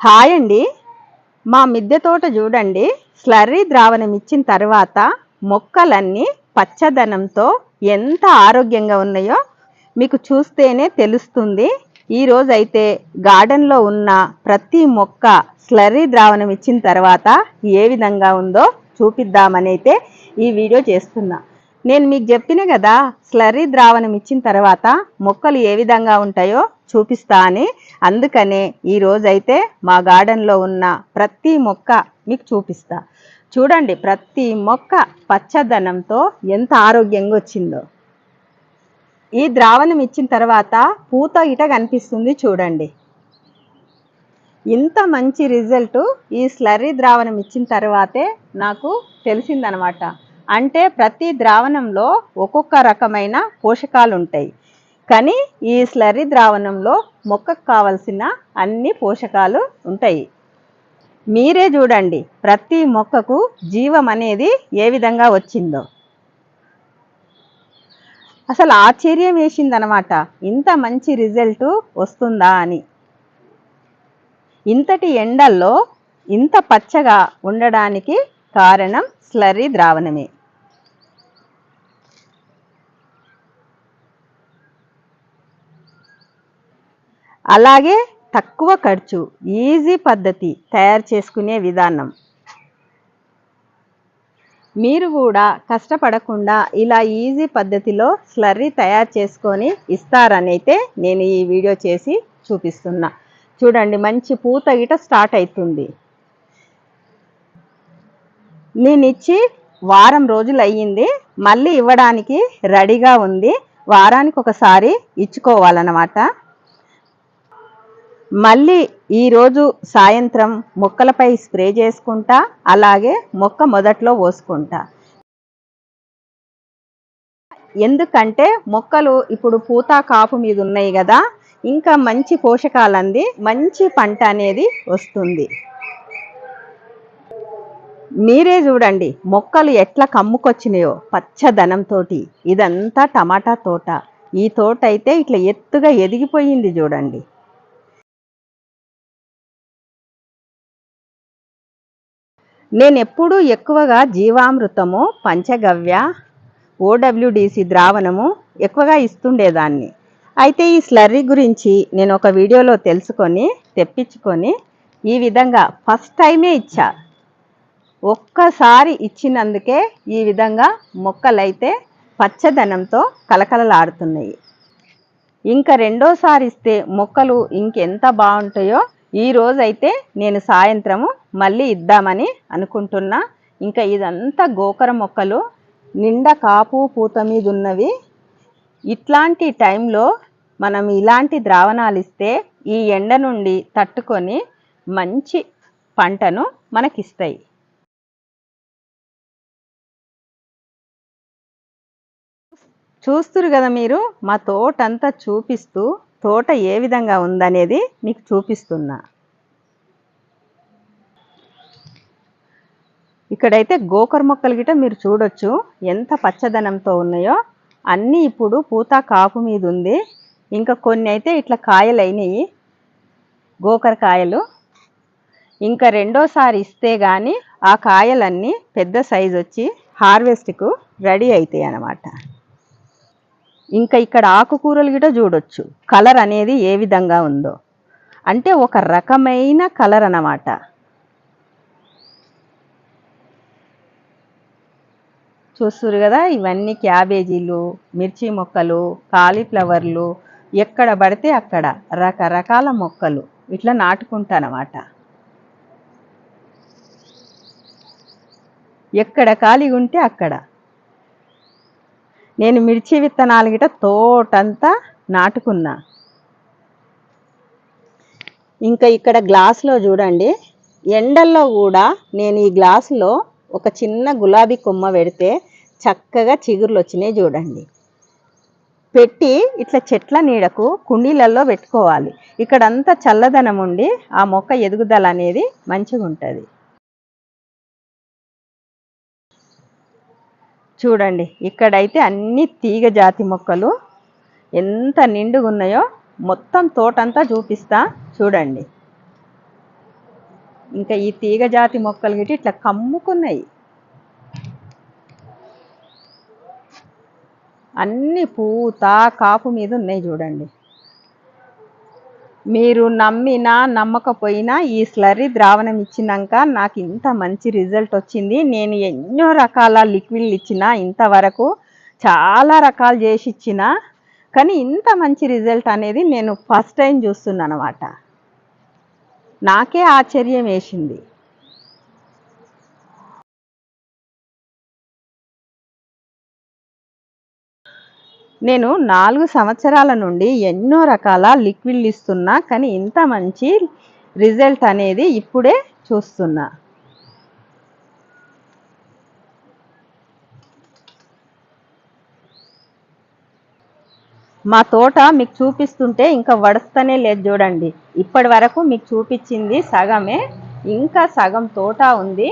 Hi అండి. మా మిద్దె తోట చూడండి. స్లర్రీ ద్రావణం ఇచ్చిన తర్వాత మొక్కలన్నీ పచ్చదనంతో ఎంత ఆరోగ్యంగా ఉన్నాయో మీకు చూస్తేనే తెలుస్తుంది. ఈరోజైతే గార్డెన్లో ఉన్న ప్రతి మొక్క స్లర్రీ ద్రావణం ఇచ్చిన తర్వాత ఏ విధంగా ఉందో చూపిద్దామని అయితే ఈ వీడియో చేస్తున్నా. నేను మీకు చెప్పిన కదా స్లర్రీ ద్రావణం ఇచ్చిన తర్వాత మొక్కలు ఏ విధంగా ఉంటాయో చూపిస్తా అని అందుకనే ఈరోజైతే మా గార్డెన్లో ఉన్న ప్రతి మొక్క మీకు చూపిస్తా. చూడండి ప్రతి మొక్క పచ్చదనంతో ఎంత ఆరోగ్యంగా వచ్చిందో. ఈ ద్రావణం ఇచ్చిన తర్వాత పూత ఇట కనిపిస్తుంది చూడండి. ఇంత మంచి రిజల్ట్ ఈ స్లర్రీ ద్రావణం ఇచ్చిన తర్వాతే నాకు తెలిసిందనమాట. అంటే ప్రతి ద్రావణంలో ఒక్కొక్క రకమైన పోషకాలు ఉంటాయి కానీ ఈ స్లర్రీ ద్రావణంలో మొక్కకు కావలసిన అన్ని పోషకాలు ఉంటాయి. మీరే చూడండి ప్రతి మొక్కకు జీవం అనేది ఏ విధంగా వచ్చిందో. అసలు ఆశ్చర్యం వేసిందనమాట ఇంత మంచి రిజల్ట్ వస్తుందా అని. ఇంతటి ఎండల్లో ఇంత పచ్చగా ఉండడానికి కారణం స్లర్రీ ద్రావణమే. అలాగే తక్కువ ఖర్చు ఈజీ పద్ధతి తయారు చేసుకునే విధానం. మీరు కూడా కష్టపడకుండా ఇలా ఈజీ పద్ధతిలో స్లర్రీ తయారు చేసుకొని ఇస్తారని అయితే నేను ఈ వీడియో చేసి చూపిస్తున్నా. చూడండి మంచి పూత గిట స్టార్ట్ అవుతుంది నేను ఇచ్చి వారం రోజులు అయ్యింది. మళ్ళీ ఇవ్వడానికి రెడీగా ఉంది. వారానికి ఒకసారి ఇచ్చుకోవాలన్నమాట. మళ్ళీ ఈరోజు సాయంత్రం మొక్కలపై స్ప్రే చేసుకుంటా అలాగే మొక్క మొదట్లో పోసుకుంటా. ఎందుకంటే మొక్కలు ఇప్పుడు పూత కాపు మీద ఉన్నాయి కదా ఇంకా మంచి పోషకాలు అంది మంచి పంట అనేది వస్తుంది. మీరే చూడండి మొక్కలు ఎట్లా కమ్ముకొచ్చినాయో పచ్చదనంతో ఇదంతా టమాటా తోట. ఈ తోట అయితే ఇట్లా ఎత్తుగా ఎదిగిపోయింది చూడండి. నేను ఎప్పుడూ ఎక్కువగా జీవామృతము పంచగవ్య ఓడబ్ల్యూడిసి ద్రావణము ఎక్కువగా ఇస్తుండేదాన్ని. అయితే ఈ స్లర్రీ గురించి నేను ఒక వీడియోలో తెలుసుకొని తెప్పించుకొని ఈ విధంగా ఫస్ట్ టైమే ఇచ్చా. ఒక్కసారి ఇచ్చినందుకే ఈ విధంగా మొక్కలైతే పచ్చదనంతో కలకలలాడుతున్నాయి ఇంకా రెండోసారి ఇస్తే మొక్కలు ఇంకెంత బాగుంటాయో ఈరోజైతే నేను సాయంత్రము మళ్ళీ ఇద్దామని అనుకుంటున్నా. ఇంకా ఇదంతా గోకర మొక్కలు నిండా కాపు పూత మీద ఉన్నవి ఇట్లాంటి టైంలో మనం ఇలాంటి ద్రావణాలు ఇస్తే ఈ ఎండ నుండి తట్టుకొని మంచి పంటను మనకిస్తాయి. చూస్తురు కదా మీరు మా తోట అంతా చూపిస్తూ తోట ఏ విధంగా ఉందనేది మీకు చూపిస్తున్నా. ఇక్కడైతే గోకర మొక్కలు గిట మీరు చూడొచ్చు. ఎంత పచ్చదనంతో ఉన్నాయో. అన్నీ ఇప్పుడు పూత కాపు మీద ఉంది ఇంకా కొన్ని అయితే ఇట్లా కాయలు అయినాయి గోకర కాయలు. ఇంకా రెండోసారి ఇస్తే కానీ ఆ కాయలన్నీ పెద్ద సైజు వచ్చి హార్వెస్ట్కు రెడీ అవుతాయి అన్నమాట ఇంకా ఇక్కడ ఆకుకూరలు కూడా చూడొచ్చు. కలర్ అనేది ఏ విధంగా ఉందో. అంటే ఒక రకమైన కలర్ అన్నమాట. చూస్తురు కదా ఇవన్నీ క్యాబేజీలు మిర్చి మొక్కలు కాలీఫ్లవర్లు ఎక్కడ పడితే అక్కడ రకరకాల మొక్కలు. ఇట్లా నాటుకుంటానమాట ఎక్కడ ఖాళీ ఉంటే అక్కడ. నేను మిర్చి విత్తనాలు గిట తోటంతా నాటుకున్నా. ఇంకా ఇక్కడ గ్లాసులో చూడండి ఎండల్లో కూడా నేను ఈ గ్లాసులో ఒక చిన్న గులాబీ కొమ్మ పెడితే చక్కగా చిగుర్లు వచ్చినాయి చూడండి. పెట్టి ఇట్లా చెట్ల నీడకు కుండీలలో పెట్టుకోవాలి. ఇక్కడంతా చల్లదనం ఉండి ఆ మొక్క ఎదుగుదల అనేది మంచిగా ఉంటుంది చూడండి ఇక్కడైతే అన్ని తీగ జాతి మొక్కలు ఎంత నిండుగా ఉన్నాయో మొత్తం తోటంతా చూపిస్తా చూడండి. ఇంకా ఈ తీగ జాతి మొక్కలు గిట్టి ఇట్లా కమ్ముకున్నాయి. అన్ని పూత కాపు మీద ఉన్నాయి చూడండి. మీరు నమ్మినా నమ్మకపోయినా ఈ స్లర్రీ ద్రావణం ఇచ్చినాక నాకు ఇంత మంచి రిజల్ట్ వచ్చింది. నేను ఎన్నో రకాల లిక్విడ్లు ఇచ్చిన ఇంతవరకు చాలా రకాలు చేసి ఇచ్చిన కానీ ఇంత మంచి రిజల్ట్ అనేది నేను ఫస్ట్ టైం చూస్తున్నాను అనమాట నాకే ఆశ్చర్యం వేసింది. నేను నాలుగు సంవత్సరాల నుండి ఎన్నో రకాల లిక్విడ్లు ఇస్తున్నా కానీ ఇంత మంచి రిజల్ట్ అనేది ఇప్పుడే చూస్తున్నా. మా తోట మీకు చూపిస్తుంటే ఇంకా వడస్తనే లేదు చూడండి. ఇప్పటి వరకు మీకు చూపించింది సగమే ఇంకా సగం తోట ఉంది.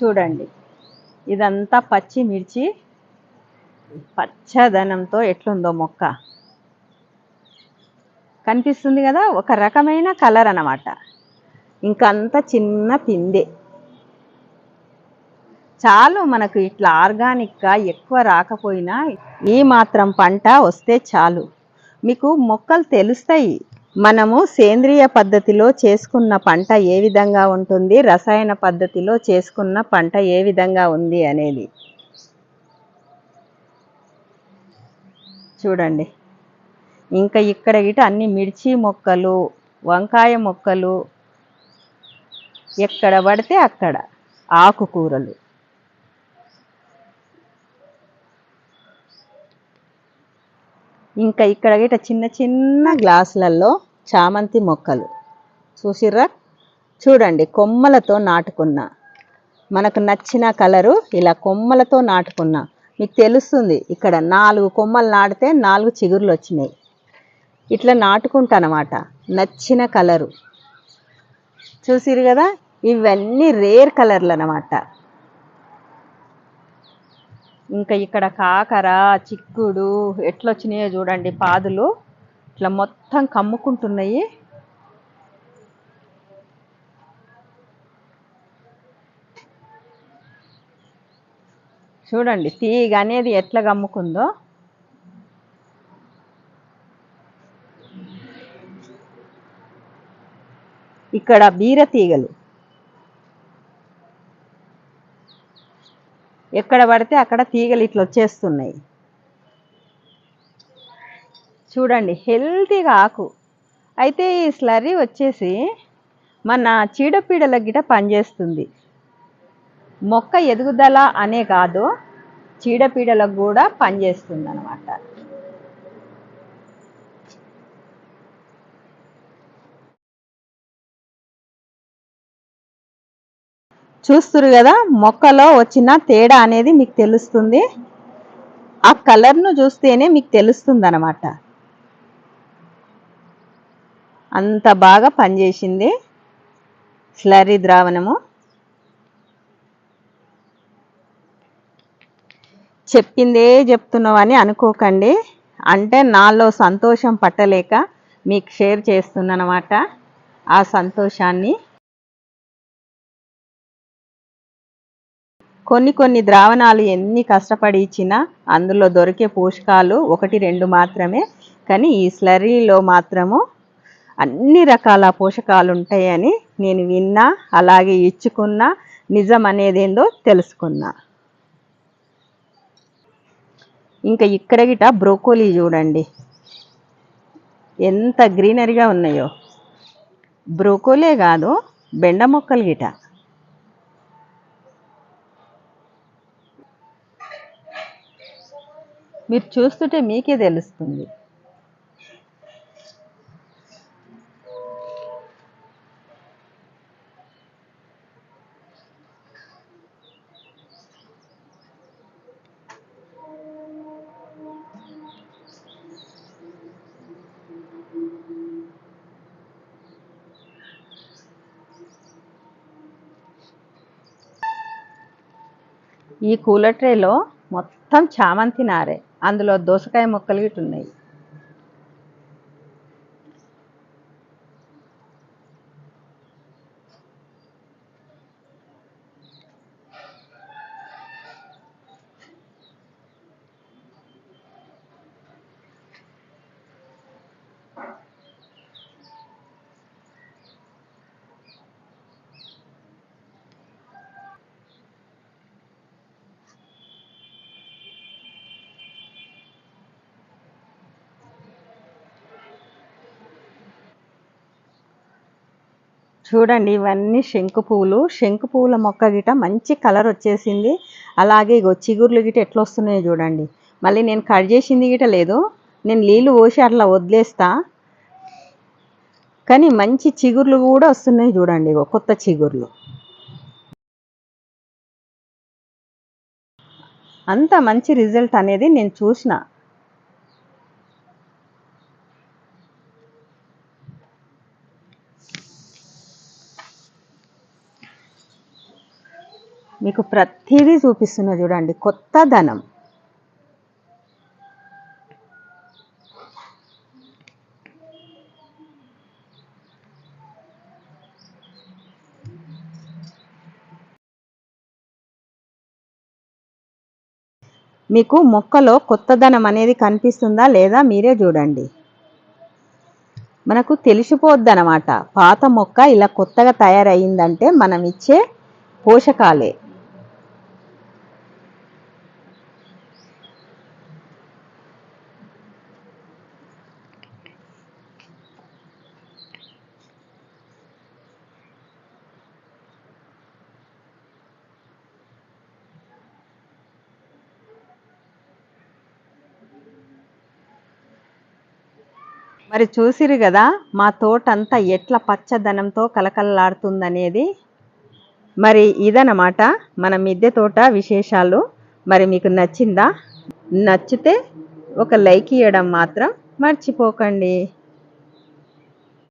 చూడండి. ఇదంతా పచ్చిమిర్చి. పచ్చదనంతో ఎట్లుందో మొక్క. కనిపిస్తుంది కదా ఒక రకమైన కలర్ అన్నమాట. ఇంకంత చిన్న పిందే చాలు మనకు ఇట్లా ఆర్గానిక్గా ఎక్కువ రాకపోయినా ఈ మాత్రం పంట వస్తే చాలు. మీకు మొక్కలు తెలుస్తాయి. మనము సేంద్రియ పద్ధతిలో చేసుకున్న పంట ఏ విధంగా ఉంటుంది రసాయన పద్ధతిలో చేసుకున్న పంట ఏ విధంగా ఉంది అనేది. చూడండి. ఇంకా ఇక్కడ గిట అన్ని మిర్చి మొక్కలు వంకాయ మొక్కలు ఎక్కడ పడితే అక్కడ ఆకుకూరలు. ఇంకా ఇక్కడ గిట చిన్న చిన్న గ్లాసులలో చామంతి మొక్కలు. చూసిర్రా? చూడండి కొమ్మలతో నాటుకున్న. మనకు నచ్చిన కలరు ఇలా కొమ్మలతో నాటుకున్న. మీకు తెలుస్తుంది ఇక్కడ నాలుగు కొమ్మలు నాటితే నాలుగు చిగుర్లు వచ్చినాయి. ఇట్లా నాటుకుంటానమాట నచ్చిన కలరు. చూసిరు కదా ఇవన్నీ రేర్ కలర్లు అన్నమాట ఇంకా ఇక్కడ కాకర చిక్కుడు ఎట్లొచ్చినాయో చూడండి పాదులు. ఇట్లా మొత్తం కమ్ముకుంటున్నాయి. చూడండి తీగ అనేది ఎట్లా గమ్ముకుందో. ఇక్కడ బీర తీగలు. ఎక్కడ పడితే అక్కడ తీగలు ఇట్లా వచ్చేస్తున్నాయి. చూడండి హెల్తీగా ఆకు. అయితే ఈ స్లరీ వచ్చేసి మన చీడపీడల గిట పనిచేస్తుంది. మొక్క ఎదుగుదల అనే కాదు చీడపీడలకు కూడా పనిచేస్తుంది అనమాట చూస్తురు కదా మొక్కలో వచ్చిన తేడా అనేది మీకు తెలుస్తుంది. ఆ కలర్ను చూస్తేనే మీకు తెలుస్తుంది అనమాట అంత బాగా పనిచేసింది. స్లరీ ద్రావణము. చెప్పిందే చెప్తున్నావు అని అనుకోకండి. అంటే నాలో సంతోషం పట్టలేక మీకు షేర్ చేస్తున్నానమాట ఆ సంతోషాన్ని. కొన్ని కొన్ని ద్రావణాలు ఎన్ని కష్టపడి ఇచ్చినా అందులో దొరికే పోషకాలు ఒకటి రెండు మాత్రమే. కానీ ఈ స్లరీలో మాత్రము అన్ని రకాల పోషకాలు ఉంటాయని నేను విన్నా అలాగే ఇచ్చుకున్నా నిజం అనేది ఏందో తెలుసుకున్నా. ఇంకా ఇక్కడ గిట బ్రోకోలీ చూడండి. ఎంత గ్రీనరీగా ఉన్నాయో. బ్రోకోలే కాదు బెండ మొక్కలు గిట. మీరు చూస్తుంటే మీకే తెలుస్తుంది. ఈ కూలర్ ట్రేలో మొత్తం చామంతి నారే. అందులో దోసకాయ ముక్కలు గిట్ల ఉన్నాయి చూడండి ఇవన్నీ శంకు పువ్వులు శంకు పువ్వుల మొక్క గిట మంచి కలర్ వచ్చేసింది. అలాగే ఇగో చిగుర్లు గిట ఎట్లా వస్తున్నాయో చూడండి. మళ్ళీ నేను కట్ చేసింది గిట లేదు. నేను నీళ్ళు పోసి అట్లా వదిలేస్తా. కానీ మంచి చిగుర్లు కూడా వస్తున్నాయి చూడండి ఇగో కొత్త చిగుర్లు. అంత మంచి రిజల్ట్ అనేది నేను చూసిన. మీకు ప్రతిదీ చూపిస్తున్నా చూడండి. కొత్త ధనం. మీకు మొక్కలో కొత్తదనం అనేది కనిపిస్తుందా లేదా మీరే చూడండి. మనకు తెలిసిపోద్ది అన్నమాట పాత మొక్క ఇలా కొత్తగా తయారయ్యిందంటే మనం ఇచ్చే పోషకాలే. మరి చూసిరు కదా మా తోట అంతా ఎట్లా పచ్చదనంతో కలకలలాడుతుందనేది మరి ఇదనమాట మన మిద్దె తోట విశేషాలు. మరి మీకు నచ్చిందా? నచ్చితే ఒక లైక్ ఇవ్వడం మాత్రం మర్చిపోకండి.